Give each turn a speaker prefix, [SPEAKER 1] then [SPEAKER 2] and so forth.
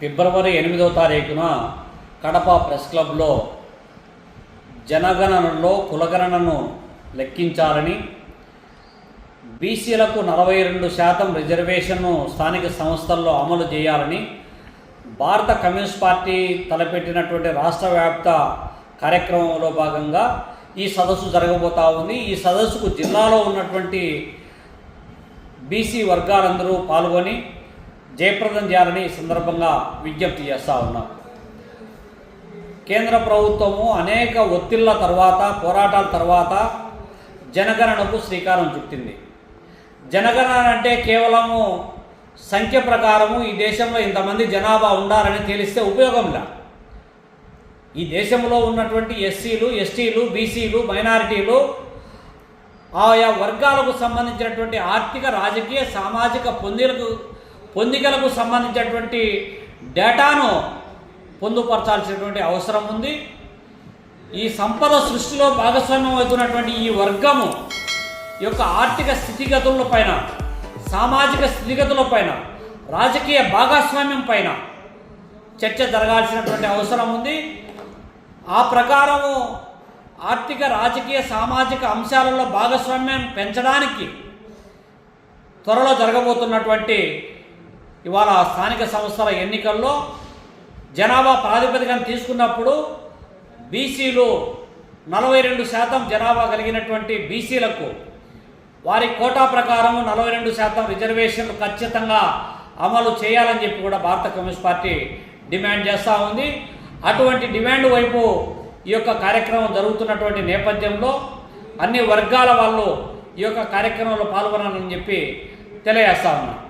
[SPEAKER 1] ఫిబ్రవరి ఎనిమిదవ తారీఖున కడప ప్రెస్ క్లబ్లో జనగణనలో కులగణనను లెక్కించాలని బీసీలకు నలభై రెండు శాతం రిజర్వేషన్ను స్థానిక సంస్థల్లో అమలు చేయాలని భారత కమ్యూనిస్ట్ పార్టీ తలపెట్టినటువంటి రాష్ట్ర వ్యాప్త కార్యక్రమంలో భాగంగా ఈ సదస్సు జరగబోతా ఉంది. ఈ సదస్సుకు జిల్లాలో ఉన్నటువంటి బీసీ వర్గాలందరూ పాల్గొని జయప్రదం చేయాలని సందర్భంగా విజ్ఞప్తి చేస్తూ ఉన్నాం. కేంద్ర ప్రభుత్వము అనేక ఒత్తిళ్ళ తర్వాత పోరాటాల తర్వాత జనగణనకు శ్రీకారం చుట్టింది. జనగణన అంటే కేవలము సంఖ్య ప్రకారము ఈ దేశంలో ఇంతమంది జనాభా ఉండాలని తెలిస్తే ఉపయోగంలా ఈ దేశంలో ఉన్నటువంటి ఎస్సీలు ఎస్టీలు బీసీలు మైనారిటీలు ఆయా వర్గాలకు సంబంధించినటువంటి ఆర్థిక రాజకీయ సామాజిక పొందిలకు పొందికలకు సంబంధించినటువంటి డేటాను పొందుపరచాల్సినటువంటి అవసరం ఉంది. ఈ సంపద సృష్టిలో భాగస్వామ్యం అవుతున్నటువంటి ఈ వర్గము యొక్క ఆర్థిక స్థితిగతుల పైన సామాజిక స్థితిగతుల పైన రాజకీయ భాగస్వామ్యం పైన చర్చ జరగాల్సినటువంటి అవసరం ఉంది. ఆ ప్రకారము ఆర్థిక రాజకీయ సామాజిక అంశాలలో భాగస్వామ్యం పెంచడానికి త్వరలో జరగబోతున్నటువంటి ఇవాళ స్థానిక సంస్థల ఎన్నికల్లో జనాభా ప్రాతిపదికన తీసుకున్నప్పుడు బీసీలు నలభై రెండు శాతం జనాభా కలిగినటువంటి బీసీలకు వారి కోటా ప్రకారం నలభై రెండు శాతం రిజర్వేషన్లు ఖచ్చితంగా అమలు చేయాలని చెప్పి కూడా భారత కమ్యూనిస్ట్ పార్టీ డిమాండ్ చేస్తూ ఉంది. అటువంటి డిమాండ్ వైపు ఈ యొక్క కార్యక్రమం జరుగుతున్నటువంటి నేపథ్యంలో అన్ని వర్గాల వాళ్ళు ఈ యొక్క కార్యక్రమంలో పాల్గొనాలని చెప్పి తెలియజేస్తా ఉన్నాను